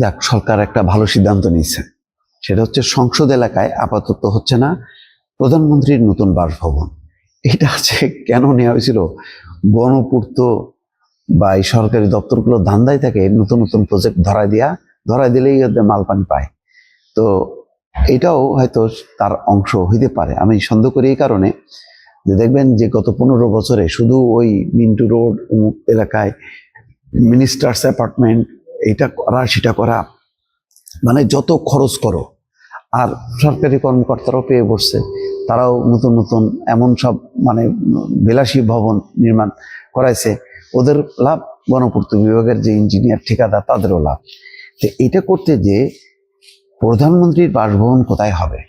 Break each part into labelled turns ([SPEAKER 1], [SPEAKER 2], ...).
[SPEAKER 1] যাক, সরকার একটা ভালো সিদ্ধান্ত নিয়েছে। সেটা হচ্ছে সংসদ এলাকায় আপাতত হচ্ছে না প্রধানমন্ত্রীর নতুন বাসভবন। এটা আছে কেন নেওয়া হয়েছিল? গণপূর্ত বা এই সরকারি দপ্তরগুলো ধান্দায় থাকে নতুন নতুন প্রজেক্ট ধরায় দিয়া, ধরায় দিলেই ওদের মাল পানি পায়। তো এটাও হয়তো তার অংশ হইতে পারে। আমি সন্দেহ করি এই কারণে যে দেখবেন যে গত পনেরো বছরে শুধু ওই মিন্টু রোড এলাকায় মিনিস্টার্স অ্যাপার্টমেন্ট এটা করা, সেটা করা মানে যত খরচ করো, আর সরকারি কর্মকর্তারাও পেয়ে বসছে, তারাও নতুন নতুন এমন সব মানে বিলাসী ভবন নির্মাণ করাইছে, ওদের লাভ গণপূর্ত বিভাগের যে ইঞ্জিনিয়ার ঠিকাদার, তাদেরও লাভ। তো এটা করতে যে প্রধানমন্ত্রীর বাসভবন কোথায় হবে,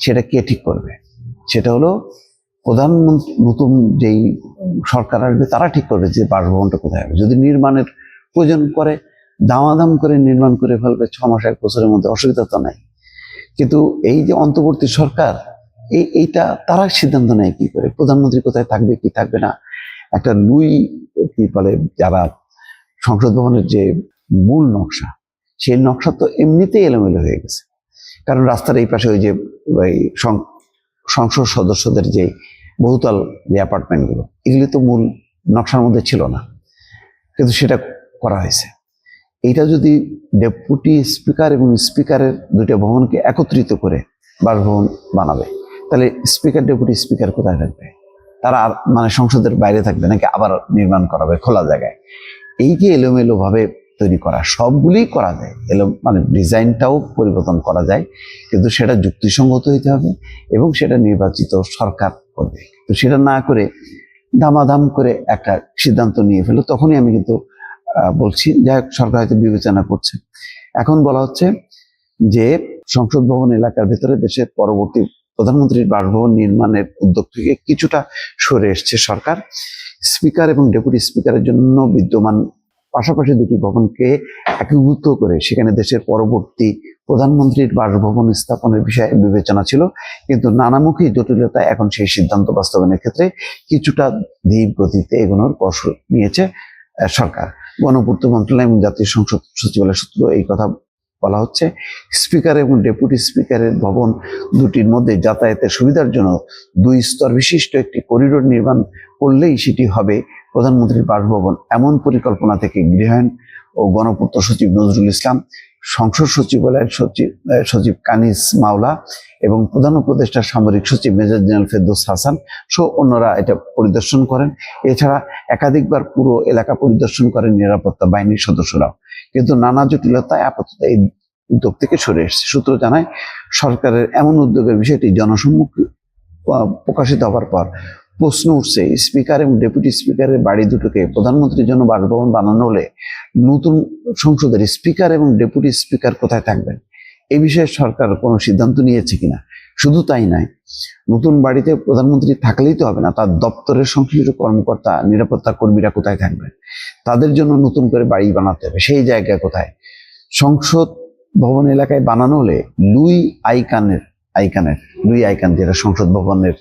[SPEAKER 1] সেটা কে ঠিক করবে? সেটা হলো প্রধানমন্ত্রী, নতুন যেই সরকার আসবে, তারা ঠিক করবে যে বাসভবনটা কোথায় হবে। যদি নির্মাণের প্রয়োজন করে দামাদাম করে নির্মাণ করে ফেলবে ছ মাস, এক বছরের মধ্যে, অসুবিধা তো নাই। কিন্তু এই যে অন্তর্বর্তী সরকার, এই, এইটা, তারা সিদ্ধান্ত নেয় কি করে? প্রধানমন্ত্রী কোথায় থাকবে, কি থাকবে না? একটা লুই কি বলে, যারা সংসদ ভবনের যে মূল নকশা, সেই নকশা তো এমনিতেই এলোমেলো হয়ে গেছে। কারণ রাস্তার এই পাশে ওই যে, ওই সংসদ সদস্যদের যে বহুতল যে অ্যাপার্টমেন্টগুলো এগুলি তো মূল নকশার মধ্যে ছিল না। কিন্তু সেটা করা হয়েছে। এইটা যদি ডেপুটি স্পিকার এবং স্পিকারের দুইটা ভবনকে একত্রিত করে বাসভবন বানাবে, তাহলে স্পিকার, ডেপুটি স্পিকার কোথায় থাকবে? তারা আর মানে সংসদের বাইরে থাকবে নাকি আবার নির্মাণ করাবে খোলা জায়গায়? এই যে এলোমেলো ভাবে তৈরি করা, সবগুলোই করা যায়। এলো মানে ডিজাইনটাও পরিবর্তন করা যায়, কিন্তু সেটা যুক্তিসঙ্গত হইতে হবে এবং সেটা নির্বাচিত সরকার করবে। তো সেটা না করে দামাদাম করে একটা সিদ্ধান্ত নিয়ে ফেলো তখনই আমি কিন্তু বলছি, যাই হোক, সরকার হয়তো বিবেচনা করছে। এখন বলা হচ্ছে যে সংসদ ভবন এলাকার ভেতরে দেশের পরবর্তী প্রধানমন্ত্রীর বাসভবন নির্মাণের উদ্যোগ থেকে কিছুটা সরে এসছে সরকার। স্পিকার এবং ডেপুটি স্পিকারের জন্য বিদ্যমান পাশাপাশি দুটি ভবনকে একীভূত করে সেখানে দেশের পরবর্তী প্রধানমন্ত্রীর বাসভবন স্থাপনের বিষয়ে বিবেচনা ছিল, কিন্তু নানামুখী জটিলতা এখন সেই সিদ্ধান্ত বাস্তবায়নের ক্ষেত্রে কিছুটা ধীর গতিতে এগোনোর কৌশল নিয়েছে সরকার। গণপূর্ত মন্ত্রণালয় এবং জাতীয় সংসদ সচিবালয় সূত্র এই কথা বলা হচ্ছে। স্পিকার এবং ডেপুটি স্পিকারের ভবন দুটির মধ্যে যাতায়াতের সুবিধার জন্য দুই স্তর বিশিষ্ট একটি করিডোর নির্মাণ করলেই সেটি হবে প্রধানমন্ত্রীর বাসভবন। এমন পরিকল্পনা থেকে গৃহায়ণ ও গণপূর্ত সচিব নজরুল ইসলাম সংসদ সচিবালয়ের সচিব সচিব কানিস মাওলা এবং প্রধান উপদেষ্টা সামরিক সচিব মেজর জেনারেল ফেরদৌস হাসান সহ অন্যরা এটা পরিদর্শন করেন। এছাড়া একাধিকবার পুরো এলাকা পরিদর্শন করেন নিরাপত্তা বাহিনীর সদস্যরাও। কিন্তু নানা জটিলতায় আপাতত এই উদ্যোগ থেকে সরে এসেছে। সূত্র জানায়, সরকারের এমন উদ্যোগের বিষয়টি জনসম্মুখে প্রকাশিত হওয়ার পর প্রশ্ন উঠছে স্পিকার এবং ডেপুটি স্পিকারের বাড়ি দুটোকে প্রধানমন্ত্রীর জন্য বাসভবন বানানো হলে নতুন সংসদের স্পিকার এবং ডেপুটি স্পিকার কোথায় থাকবেন? এ বিষয়ে সরকার কোনো সিদ্ধান্ত নিয়েছে কিনা? শুধু তাই নয়, নতুন বাড়িতে প্রধানমন্ত্রী থাকলেই তো হবে না, তার দপ্তরের সংশ্লিষ্ট কর্মকর্তা, নিরাপত্তা কর্মীরা কোথায় থাকবেন? তাদের জন্য নতুন করে বাড়ি বানাতে হবে, সেই জায়গা কোথায়? সংসদ ভবন এলাকায় বানানো হলে লুই আইকানের আইকানের, লুই আইকান, যেটা সংসদ ভবনের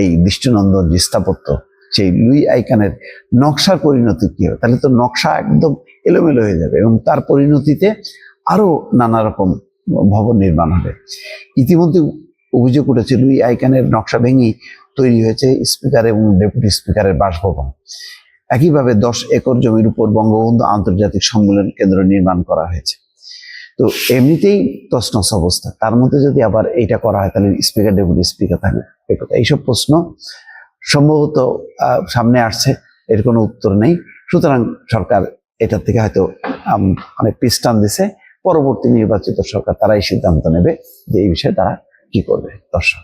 [SPEAKER 1] এই দৃষ্টিনন্দন যে স্থাপত্য, সেই লুই আইকানের নকশার পরিণতি কি হবে তাহলে তো নকশা একদম এলোমেলো হয়ে যাবে এবং তার পরিণতিতে আরও নানা রকম ভবন নির্মাণ হবে। ইতিমধ্যে অভিযোগ উঠেছে লুই আইকানের নকশা ভেঙেই তৈরি হয়েছে স্পিকার এবং ডেপুটি স্পিকারের বাসভবন। একইভাবে দশ একর জমির উপর বঙ্গবন্ধু আন্তর্জাতিক সম্মেলন কেন্দ্র নির্মাণ করা হয়েছে। তো এমনিতেই তসনস অবস্থা। তার মধ্যে যদি আবার এটা করা হয়, তাহলে স্পিকার ডেপুটি স্পিকার থাকে এইসব প্রশ্ন সম্ভবত সামনে আসছে। এর কোনো উত্তর নেই। সুতরাং সরকার এটার থেকে হয়তো অনেক পিস্টান দিছে। পরবর্তী নির্বাচিত সরকার তারাই সিদ্ধান্ত নেবে যে এই বিষয়ে তারা কি করবে। দর্শক।